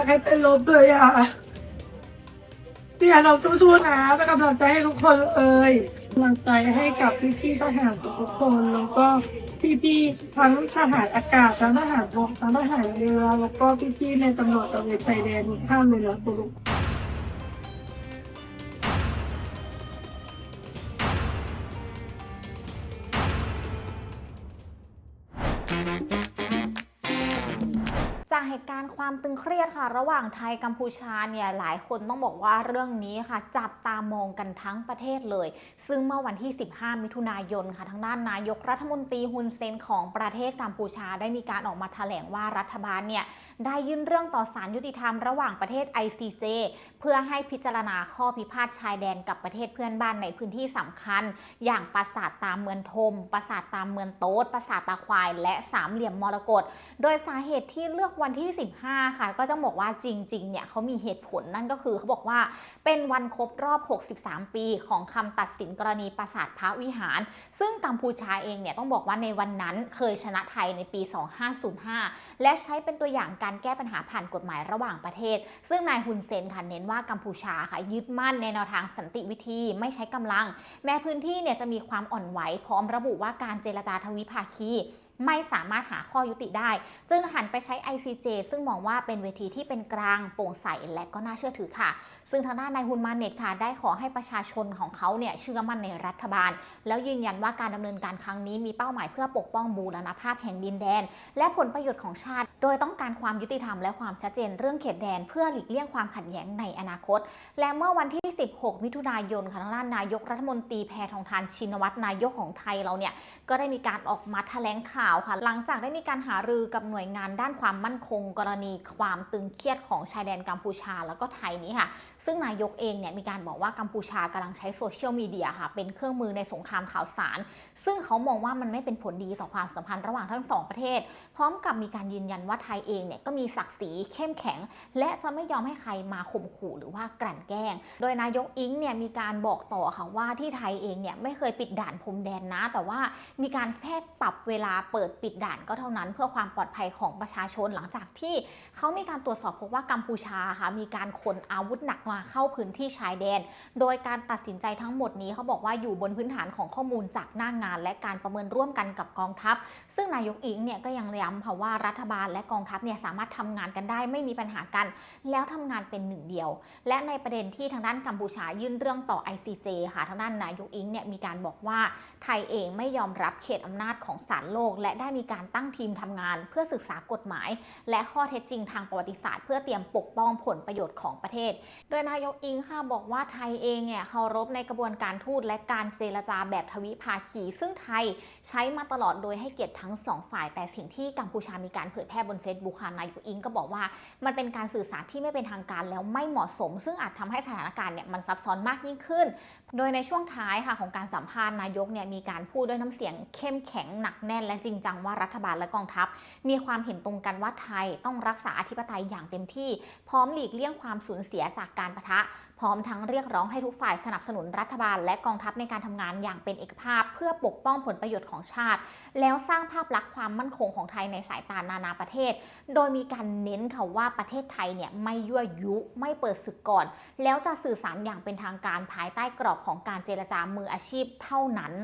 ากให้เป็นลบเลยอะพี่อาน้องสู้ๆนะเป็นกำลังใจให้ทุกคนเลยกำลังใจให้กับพี่ๆทหารทุกคนแล้วก็พี่ๆทั้งทหารอากาศทั้งทหารบกทั้งทหารเรือแล้วก็พี่ๆในตำรวจตระเวนชายแดนทุกท่านเลยนะทุก จากเหตุการณ์ความตึงเครียดค่ะ ระหว่างไทยกัมพูชาเนี่ยหลายคนต้องบอกว่าเรื่องนี้ค่ะ จับตามองกันทั้งประเทศเลย ซึ่งเมื่อวันที่ 15 มิถุนายนค่ะ ทางด้านนายกรัฐมนตรีฮุนเซนของประเทศกัมพูชาได้มีการออกมาแถลงว่ารัฐบาลเนี่ยได้ยื่นเรื่องต่อศาลยุติธรรมระหว่างประเทศ ICJ เพื่อให้พิจารณาข้อพิพาทชายแดนกับประเทศเพื่อนบ้านในพื้นที่สำคัญ อย่างปราสาทตามเมืองทมปราสาทตามเมืองโต๊ดปราสาทตาควาย และสามเหลี่ยมมรกตโดยสาเหตุที่เลือกวันที่ 15 ค่ะ ก็จะบอกว่าจริงๆ เนี่ยเขามีเหตุผลนั่นก็คือเขาบอกว่าเป็นวันครบรอบ 63 ปีของคำตัดสินกรณีปราสาทพระวิหาร ซึ่งกัมพูชาเองเนี่ยต้องบอกว่าในวันนั้นเคยชนะไทยในปี 2505 และใช้เป็นตัวอย่างการแก้ปัญหาผ่านกฎหมายระหว่างประเทศ ซึ่งนายฮุนเซนค่ะเน้นว่ากัมพูชาค่ะยึดมั่นในแนวทางสันติวิธีไม่ใช้กำลัง แม้พื้นที่เนี่ยจะมีความอ่อนไหวพร้อมระบุว่าการเจรจาทวิภาคี ไม่สามารถหาข้อยุติได้ จึงหันไปใช้ ICJ ซึ่งมองว่าเป็นเวทีที่เป็นกลางโปร่งใสและก็น่าเชื่อถือค่ะ ซึ่งทางด้านนายฮุนมาเน็ตค่ะ ได้ขอให้ประชาชนของเขาเนี่ยเชื่อมั่นในรัฐบาล แล้วยืนยันว่าการดำเนินการครั้งนี้มีเป้าหมายเพื่อปกป้องบูรณภาพแห่งดินแดน และผลประโยชน์ของชาติ โดยต้องการความยุติธรรมและความชัดเจนเรื่องเขตแดน เพื่อหลีกเลี่ยงความขัดแย้งในอนาคต และเมื่อวันที่ 16 มิถุนายนค่ะทางด้านนายกรัฐมนตรีแพทองทานชินวัตรนายกของไทยเราเนี่ยก็ได้มีการออกมาแถลงข่าวค่ะ หลังจากได้มีการหารือกับหน่วยงานด้านความมั่นคง กรณีความตึงเครียดของชายแดนกัมพูชาแล้วก็ไทยนี้ค่ะซึ่งนายกเองเนี่ยมีการบอกว่ากัมพูชากำลังใช้โซเชียลมีเดียค่ะเป็นเครื่องมือในสงครามข่าวสาร ซึ่งเขามองว่ามันไม่เป็นผลดีต่อความสัมพันธ์ระหว่างทั้งสองประเทศ พร้อมกับมีการยืนยันว่าไทยเองเนี่ยก็มีศักดิ์ศรีเข้มแข็ง และจะไม่ยอมให้ใครมาข่มขู่หรือว่ากลั่นแกล้ง โดยนายกอิงเนี่ยมีการบอกต่อค่ะว่าที่ไทยเองเนี่ยไม่เคยปิดด่านพรมแดนนะ แต่ว่ามีการแค่ปรับเวลาเปิดปิดด่านก็เท่านั้น เพื่อความปลอดภัยของประชาชนหลังจากที่เขามีการตรวจสอบพบว่ากัมพูชาค่ะมีการขนอาวุธหนักมาเข้าพื้นที่ชายแดน โดยการตัดสินใจทั้งหมดนี้เขาบอกว่าอยู่บนพื้นฐานของข้อมูลจากหน้างงาน และการประเมินร่วมกันกับกองทัพ ซึ่งนายกอิงเนี่ยก็ยังย้ำค่ะว่ารัฐบาลและกองทัพเนี่ยสามารถทำงานกันได้ไม่มีปัญหากัน แล้วทำงานเป็นหนึ่งเดียว และในประเด็นที่ทางด้านกัมพูชายื่นเรื่องต่อ ICJ ค่ะทางด้านนายกอิงเนี่ยมีการบอกว่าไทยเองไม่ยอมรับเขตอำนาจของศาลโลก และได้มีการตั้งทีมทำงาน เพื่อศึกษากฎหมาย และข้อเท็จจริงทางประวัติศาสตร์ เพื่อเตรียมปกป้องผลประโยชน์ของประเทศ โดยนายกอิงค่ะบอกว่าไทยเองเนี่ยเคารพในกระบวนการทูตและการเจรจาแบบทวิภาคี ซึ่งไทยใช้มาตลอดโดยให้เกียรติทั้งสองฝ่าย แต่สิ่งที่กัมพูชามีการเผยแพร่บน Facebook ค่ะนายกอิงก็บอกว่ามันเป็นการสื่อสารที่ไม่เป็นทางการแล้วไม่เหมาะสม ซึ่งอาจทำให้สถานการณ์เนี่ยมันซับซ้อนมากยิ่งขึ้น โดยในช่วงท้ายค่ะของการสัมภาษณ์นายกเนี่ยมีการพูดด้วยน้ำเสียงเข้มแข็งหนักแน่น และจริงจังว่ารัฐบาลและกองทัพ มีความเห็นตรงกันว่าไทยต้องรักษาอธิปไตยอย่างเต็มที่ พร้อมหลีกเลี่ยงความสูญเสียจากการประทะ พร้อมทั้งเรียกร้องให้ทุกฝ่ายสนับสนุนรัฐบาล และกองทัพในการทำงานอย่างเป็นเอกภาพ เพื่อปกป้องผลประโยชน์ของชาติ แล้วสร้างภาพลักษณ์ความมั่นคงของไทยในสายตานานาประเทศ โดยมีการเน้นค่ะว่าประเทศไทยเนี่ยไม่ยั่วยุไม่เปิดศึกก่อน แล้วจะสื่อสารอย่างเป็นทางการภายใต้กรอบของการเจรจามืออาชีพเท่านั้น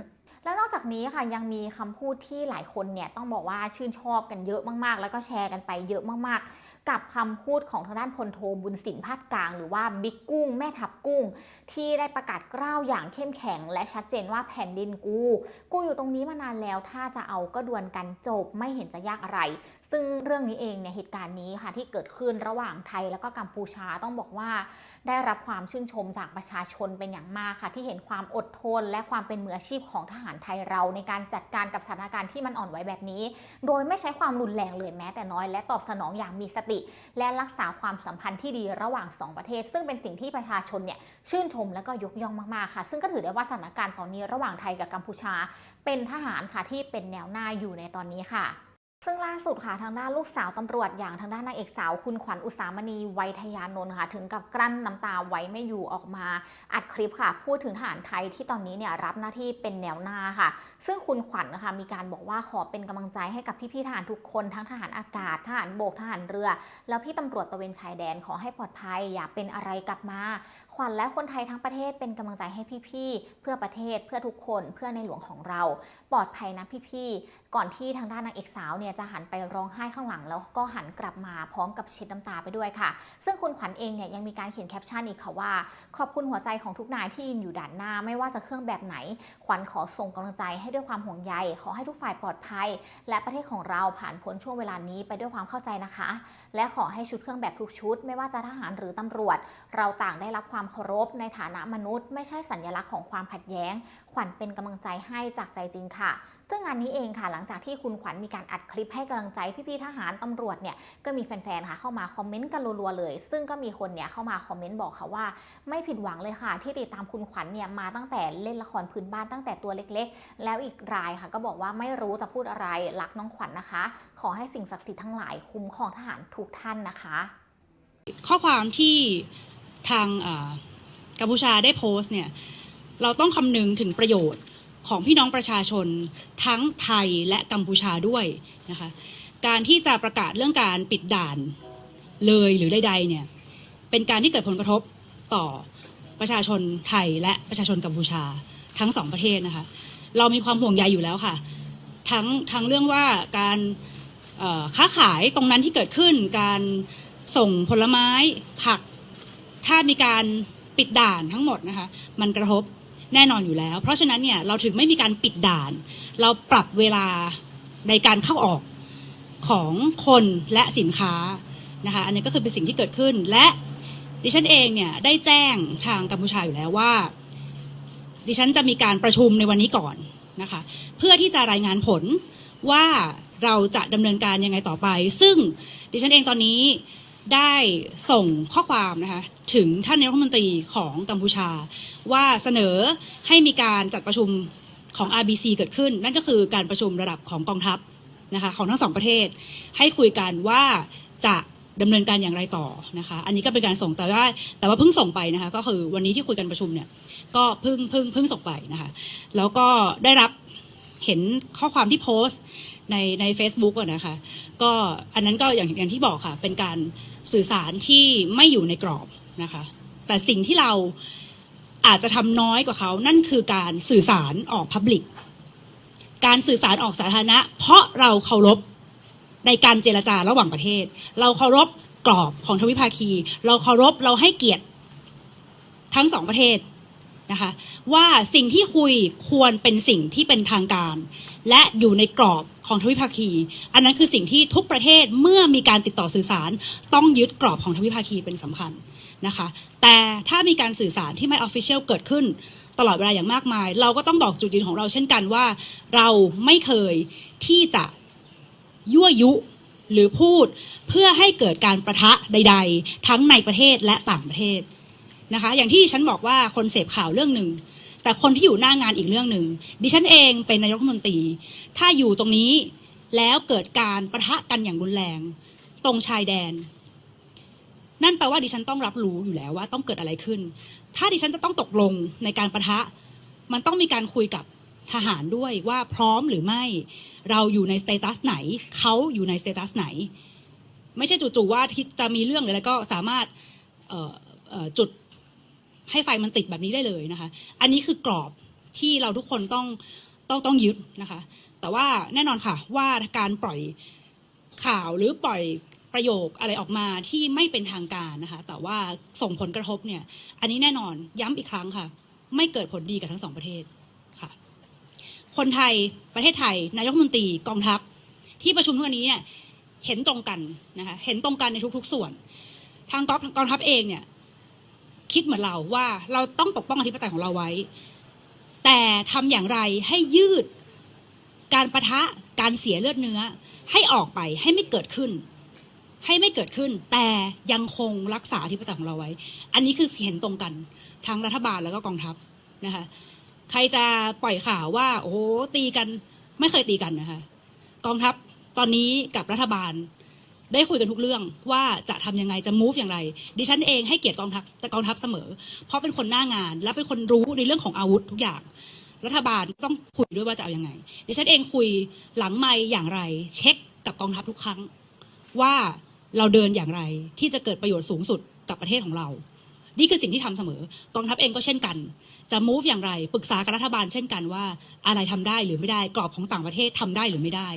และนอกจากนี้ค่ะยังมีคำพูดที่หลายคนเนี่ยต้องบอกว่าชื่นชอบกันเยอะมากๆ แล้วก็แชร์กันไปเยอะมากๆ กับคำพูดของทางด้านพลโทบุญสินพาดกลาง หรือว่าบิ๊กกุ้ง แม่ทับกุ้ง ที่ได้ประกาศกล้าวอย่างเข้มแข็ง และชัดเจนว่าแผ่นดินกู กูอยู่ตรงนี้มานานแล้วถ้าจะเอาก็ดวลกันจบไม่เห็นจะยากอะไรซึ่งเรื่องนี้เองเนี่ยเหตุการณ์นี้ค่ะที่เกิดขึ้นระหว่างไทยแล้วก็กัมพูชาต้องบอกว่า ได้รับความชื่นชมจากประชาชนเป็นอย่างมากค่ะ ที่เห็นความอดทน และความเป็นมืออาชีพของทหารไทยเรา ในการจัดการกับสถานการณ์ที่มันอ่อนไหวแบบนี้ โดยไม่ใช้ความรุนแรงเลยแม้แต่น้อย และตอบสนองอย่างมีสติ และรักษาความสัมพันธ์ที่ดีระหว่างสองประเทศ ซึ่งเป็นสิ่งที่ประชาชนเนี่ยชื่นชมและก็ยกย่องมากๆค่ะ ซึ่งก็ถือได้ว่าสถานการณ์ตอนนี้ระหว่างไทยกับกัมพูชา เป็นทหารค่ะที่เป็นแนวหน้าอยู่ในตอนนี้ค่ะ ซึ่งล่าสุดค่ะทางด้านลูกสาวตำรวจอย่างทางด้านนางเอกสาวคุณขวัญอุสามณีไวยทยานนท์ค่ะ ถึงกับกลั้นน้ำตาไว้ไม่อยู่ออกมา อัดคลิปค่ะ พูดถึงทหารไทยที่ตอนนี้เนี่ยรับหน้าที่เป็นแนวหน้าค่ะ ซึ่งคุณขวัญนะคะมีการบอกว่าขอเป็นกำลังใจให้กับพี่ๆทหารทุกคนทั้งทหารอากาศทหารโบกทหารเรือ แล้วพี่ตำรวจตะเวนชายแดนขอให้ปลอดภัยอย่าเป็นอะไรกลับมา ขวัญและคนไทยทั้งประเทศเป็นกำลังใจให้พี่ๆ เพื่อประเทศเพื่อทุกคนเพื่อในหลวงของเรา ปลอดภัยนะพี่ๆ ก่อนที่ทางด้านนางเอกสาวเนี่ยจะหันไปร้องไห้ข้างหลังแล้วก็หันกลับมาพร้อมกับเช็ดน้ำตาไปด้วยค่ะ ซึ่งคุณขวัญเองเนี่ยยังมีการเขียนแคปชั่นอีกค่ะว่า ขอบคุณหัวใจของทุกนายที่ยืนอยู่ด่านหน้าไม่ว่าจะเครื่องแบบไหน ขวัญขอส่งกำลังใจให้ด้วยความห่วงใยขอให้ทุกฝ่ายปลอดภัย และประเทศของเราผ่านพ้นช่วงเวลานี้ไปด้วยความเข้าใจนะคะ และขอให้ชุดเครื่องแบบทุกชุด ไม่ว่าจะทหารหรือตำรวจ เราต่างได้รับความเคารพในฐานะมนุษย์ ไม่ใช่สัญลักษณ์ของความขัดแย้ง ขวัญเป็นกำลังใจให้จากใจจริงค่ะ ซึ่งงานนี้เองค่ะ หลังจากที่คุณขวัญมีการอัดคลิปให้กำลังใจพี่ๆทหารตำรวจเนี่ยก็มีแฟนๆค่ะเข้ามาคอมเมนต์กันรัวๆเลย ซึ่งก็มีคนเนี่ยเข้ามาคอมเมนต์บอกค่ะว่า ไม่ผิดหวังเลยค่ะ ที่ติดตามคุณขวัญเนี่ยมาตั้งแต่เล่นละครพื้นบ้านตั้งแต่ตัวเล็กๆ แล้วอีกรายค่ะก็บอกว่าไม่รู้จะพูดอะไรรักน้องขวัญนะคะ ขอให้สิ่งศักดิ์สิทธิ์ทั้งหลายคุ้มครองทหารทุกท่านนะคะ ข้อความที่ ทางกัมพูชาได้โพสต์เนี่ยเราต้องคำนึงถึงประโยชน์ของพี่น้องประชาชนทั้งไทยและกัมพูชาด้วยนะคะการที่จะประกาศเรื่องการปิดด่านเลยหรือใดๆเนี่ยเป็นการที่เกิดผลกระทบต่อประชาชนไทยและประชาชนกัมพูชาทั้งสองประเทศนะคะเรามีความห่วงใยอยู่แล้วค่ะ ทั้งทั้งเรื่องว่าการค้าขายตรงนั้นที่เกิดขึ้นการส่งผลไม้ผัก ถ้ามีการปิดด่านทั้งหมดนะคะ มันกระทบแน่นอนอยู่แล้ว เพราะฉะนั้นเนี่ยเราถึงไม่มีการปิดด่าน เราปรับเวลาในการเข้าออกของคนและสินค้านะคะ อันนี้ก็คือเป็นสิ่งที่เกิดขึ้น และดิฉันเองเนี่ยได้แจ้งทางกัมพูชาอยู่แล้วว่า ดิฉันจะมีการประชุมในวันนี้ก่อนนะคะ เพื่อที่จะรายงานผลว่าเราจะดำเนินการยังไงต่อไป ซึ่งดิฉันเองตอนนี้ ได้ส่งข้อความนะคะถึงท่านนายกรัฐมนตรีของกัมพูชา ว่าเสนอให้มีการจัดประชุมของ RBC เกิดขึ้น นั่นก็คือการประชุมระดับของกองทัพนะคะของทั้งสองประเทศ ให้คุยกันว่าจะดำเนินการอย่างไรต่อนะคะ อันนี้ก็เป็นการส่งแต่ว่าแต่ว่าเพิ่งส่งไปนะคะ ก็คือวันนี้ที่คุยกันประชุมเนี่ย ก็เพิ่งเพิ่งเพิ่งส่งไปนะคะ แล้วก็ได้รับเห็นข้อความที่โพสต์ ในใน a c e b o o k อะนะคะ ก็อันนั้นก็อย่างอย่างที่บอกค่ะ เป็นการสื่อสารที่ไม่อยู่ในกรอบนะคะ แต่สิ่งที่เราอาจจะทำน้อยกว่าเขา นั่นคือการสื่อสารออกพับลิกการสื่อสารออกสาธารณะ เพราะเราเคารพในการเจรจาระหว่างประเทศ เราเคารพกรอบของทวิภาคี เราเคารพเราให้เกียรติทั้งสองประเทศ นะคะว่าสิ่งที่คุยควรเป็นสิ่งที่เป็นทางการ และอยู่ในกรอบของทวิภาคี อันนั้นคือสิ่งที่ทุกประเทศเมื่อมีการติดต่อสื่อสาร ต้องยึดกรอบของทวิภาคีเป็นสำคัญนะคะ แต่ถ้ามีการสื่อสารที่ไม่ออฟฟิเชียลเกิดขึ้น ตลอดเวลาอย่างมากมาย เราก็ต้องบอกจุดยืนของเราเช่นกันว่า เราไม่เคยที่จะยั่วยุหรือพูดเพื่อให้เกิดการประทะใด ๆ ทั้งในประเทศและต่างประเทศ นะคะ อย่างที่ฉันบอกว่าคนเสพข่าวเรื่องหนึ่งแต่คนที่อยู่หน้างานอีกเรื่องหนึ่งดิฉันเองเป็นนายกรัฐมนตรี ถ้าอยู่ตรงนี้แล้วเกิดการประทะกันอย่างรุนแรง ตรงชายแดน นั่นแปลว่าดิฉันต้องรับรู้อยู่แล้วว่าต้องเกิดอะไรขึ้น ถ้าดิฉันจะต้องตกลงในการประทะ มันต้องมีการคุยกับทหารด้วยว่าพร้อมหรือไม่ เราอยู่ในสเตตัสไหน เขาอยู่ในสเตตัสไหน ไม่ใช่จู่ๆว่าที่จะมีเรื่องอะไรก็สามารถจุด ให้ไฟมันติดแบบนี้ได้เลยนะคะ อันนี้คือกรอบที่เราทุกคนต้องต้องต้องยึดนะคะ แต่ว่าแน่นอนค่ะว่าการปล่อยข่าวหรือปล่อยประโยคอะไรออกมาที่ไม่เป็นทางการนะคะ แต่ว่าส่งผลกระทบเนี่ย อันนี้แน่นอนย้ำอีกครั้งค่ะ ไม่เกิดผลดีกับทั้งสองประเทศค่ะ คนไทยประเทศไทย นายกรัฐมนตรีกองทัพ ที่ประชุมทุกวันนี้เนี่ยเห็นตรงกันนะคะเห็นตรงกันในทุก ๆ ส่วน ทางกองทัพเองเนี่ย คิดเหมือนเราว่าเราต้องปกป้องอธิปไตยของเราไว้ แต่ทำอย่างไรให้ยืดการประทะการเสียเลือดเนื้อ ให้ออกไปให้ไม่เกิดขึ้น ให้ไม่เกิดขึ้น แต่ยังคงรักษาอธิปไตยของเราไว้ อันนี้คือเห็นตรงกันทั้งรัฐบาลแล้วก็กองทัพนะคะ ใครจะปล่อยข่าวว่า โอ้ตีกันไม่เคยตีกันนะคะ กองทัพตอนนี้กับรัฐบาล ได้คุยกันทุกเรื่องว่าจะทำยังไงจะ move อย่างไร ดิฉันเองให้เกียรติกองทัพกองทัพเสมอ เพราะเป็นคนหน้างาน และเป็นคนรู้ในเรื่องของอาวุธทุกอย่าง รัฐบาลต้องคุยด้วยว่าจะเอายังไง ดิฉันเองคุยหลังไม่อย่างไร เช็คกับกองทัพทุกครั้ง ว่าเราเดินอย่างไรที่จะเกิดประโยชน์สูงสุดกับประเทศของเรา นี่คือสิ่งที่ทำเสมอกองทัพเองก็เช่นกันจะ move อย่างไร ปรึกษากับรัฐบาลเช่นกันว่า อะไรทำได้หรือไม่ได้ กรอบของต่างประเทศทำได้หรือไม่ได้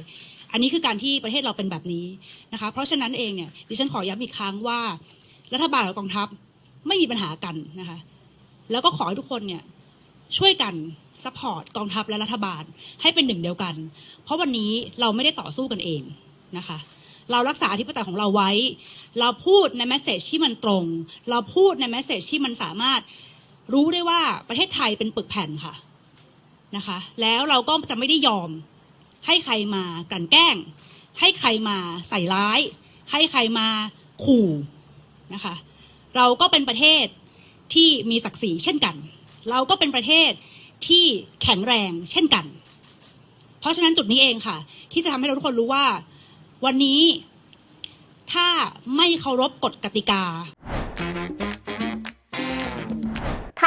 อันนี้คือการที่ประเทศเราเป็นแบบนี้นะคะ เพราะฉะนั้นเองเนี่ยดิฉันขอย้ำอีกครั้งว่า รัฐบาลกับกองทัพไม่มีปัญหากันนะคะ แล้วก็ขอให้ทุกคนเนี่ยช่วยกันซัพพอร์ตกองทัพและรัฐบาลให้เป็นหนึ่งเดียวกัน เพราะวันนี้เราไม่ได้ต่อสู้กันเองนะคะ เรารักษาอธิปไตยของเราไว้ เราพูดในแมสเซจที่มันตรง เราพูดในแมสเซจที่มันสามารถรู้ได้ว่าประเทศไทยเป็นปึกแผ่นค่ะนะคะ แล้วเราก็จะไม่ได้ยอม ให้ใครมากลั่นแกล้ง ให้ใครมาใส่ร้าย ให้ใครมาขู่นะคะ เราก็เป็นประเทศที่มีศักดิ์ศรีเช่นกัน เราก็เป็นประเทศที่แข็งแรงเช่นกัน เพราะฉะนั้นจุดนี้เองค่ะ ที่จะทำให้เราทุกคนรู้ว่า วันนี้ถ้าไม่เคารพกฎกติกา